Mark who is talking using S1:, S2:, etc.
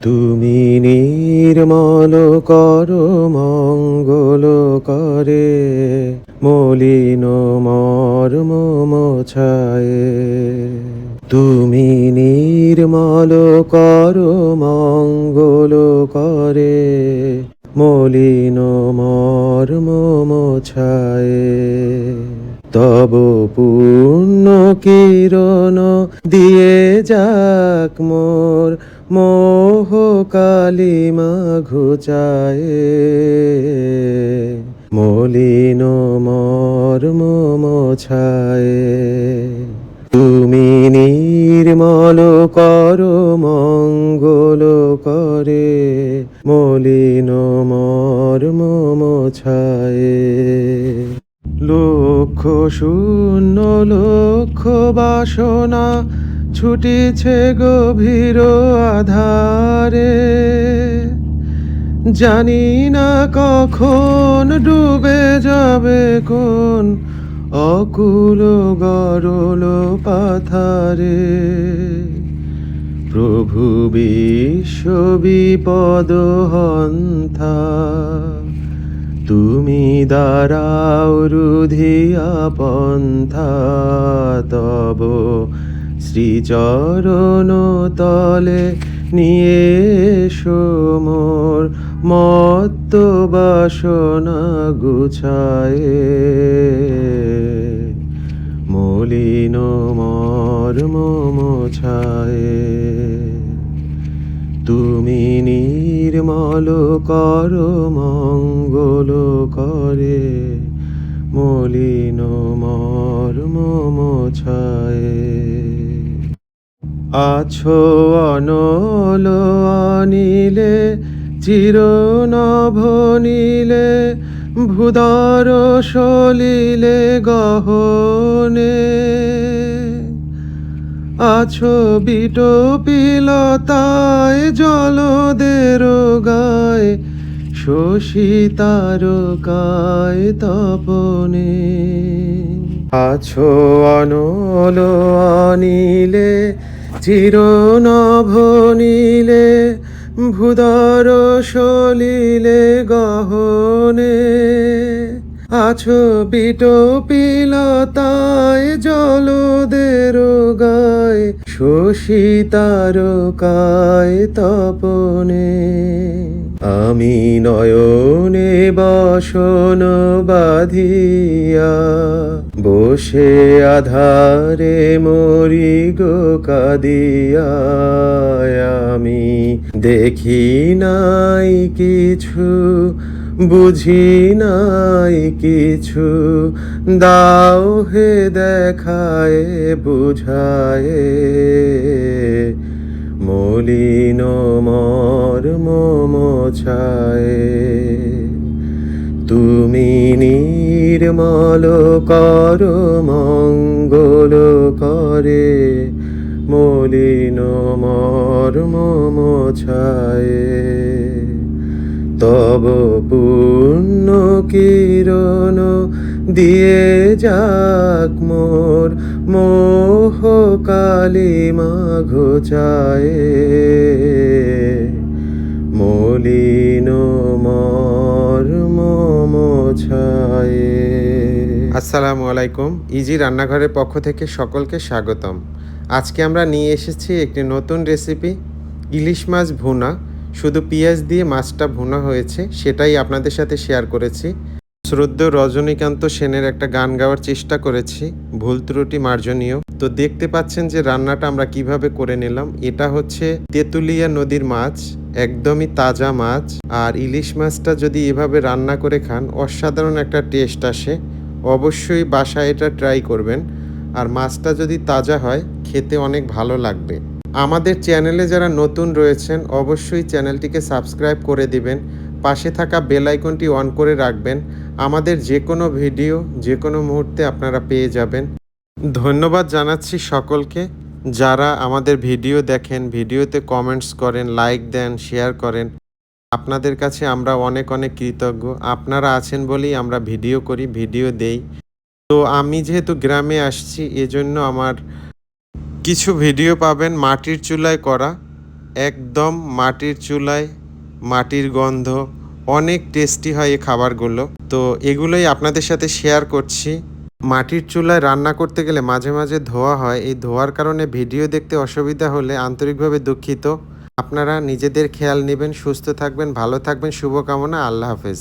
S1: তুমি নির্মল কর, মঙ্গল করে, মলিন মর্ম মোছায়। তুমি নির্মল কর, মঙ্গল করে, মলিন মর্ম মোছায়। তব পূর্ণ কিরণ দিয়ে যাক মোর মোহ কালিমা ঘুচায় মলিন মর্ম মোছায় তুমি নির্মল কর, মঙ্গল করে, মলিন মর্ম মোছায় লক্ষ শূন্য, লক্ষ বাসনা ছুটিছে গভীর আধারে। জানি না কখন ডুবে যাবে, কোন অকুল গরল পাথারে। প্রভু বিশ্ব বিপদ হন্থা তুমি দাঁড়াও রুধিয়া পন্থা, তব শ্রীচরণ তলে নিয়ে এসো মোর মত্ত বাসনা গুছায়ে। মলিন মর্ম মোছায়ে তুমি নির্মল কর মঙ্গল করে। মলিন মর্ম মোছায় আছো অনল অনিলে চিরনভনীলে ভূদর সলিলে গহনে। আছো বিটো পিলতায় জলদের গায় শশী তপনে। আছো অনল অনিলে চিরনভনীলে ভূদর সলিলে গহনে। আছো বিটো পিলতায় জলদের গায় শশী তপনে। আমি নয়নে বসন বাঁধিয়া বসে আধারে মরি গো কাদিয়া, আমি দেখি নাই কিছু, বুঝি নাই কিছু, দাও হে দেখায়, বুঝায়। মলিন মর্ম মোছায় তুমি নির্মল কর মঙ্গল করে। মলিন মর্ম মোছায় তব পূর্ণ কিরণ দিয়ে যাক মোর মোহ কালিমা ঘোচায় মলিন মর্ম মোছায় আসসালামু আলাইকুম, ইজি রান্নাঘরের পক্ষ থেকে সকলকে স্বাগতম। আজকে আমরা নিয়ে এসেছি একটি নতুন রেসিপি, ইলিশ মাছ ভুনা। শুধু পেঁয়াজ দিয়ে মাছটা ভুনা হয়েছে, সেটাই আপনাদের সাথে শেয়ার করেছি। শ্রদ্ধেয় রজনীকান্ত সেনের একটা গান গাওয়ার চেষ্টা করেছি, ভুল ত্রুটি মার্জনীয়। তো দেখতে পাচ্ছেন যে রান্নাটা আমরা কীভাবে করে নিলাম। এটা হচ্ছে তেঁতুলিয়া নদীর মাছ, একদমই তাজা মাছ, আর ইলিশ মাছটা যদি এভাবে রান্না করে খান, অসাধারণ একটা টেস্ট আসে। অবশ্যই বাসায় এটা ট্রাই করবেন। আর মাছটা যদি তাজা হয়, খেতে অনেক ভালো লাগবে। আমাদের চ্যানেলে যারা নতুন রয়েছেন, অবশ্যই চ্যানেলটিকে সাবস্ক্রাইব করে দিবেন। পাশে থাকা বেল আইকনটি অন করে রাখবেন। আমাদের যে কোনো ভিডিও, যে কোনো মুহূর্তে আপনারা পেয়ে যাবেন। ধন্যবাদ জানাচ্ছি সকলকে। যারা আমাদের ভিডিও দেখেন, ভিডিওতে কমেন্টস করেন লাইক দেন শেয়ার করেন, আপনাদের কাছে আমরা অনেক অনেক কৃতজ্ঞ। আপনারা আছেন বলেই আমরা ভিডিও করি, ভিডিও দেই। তো আমি যেহেতু গ্রামে আসছি, এজন্য আমার কিছু ভিডিও পাবেন মাটির চুলায় করা। একদম মাটির চুলায়, মাটির গন্ধ। অনেক টেস্টি হয় এই খাবারগুলো। তো এগুলোই আপনাদের সাথে শেয়ার করছি। মাটির চুলায় রান্না করতে গেলে মাঝে মাঝে ধোয়া হয়। এই ধোয়ার কারণে ভিডিও দেখতে অসুবিধা হলে আন্তরিকভাবে দুঃখিত। আপনারা নিজেদের খেয়াল নেবেন, সুস্থ থাকবেন, ভালো থাকবেন। শুভকামনা, আল্লাহ হাফেজ।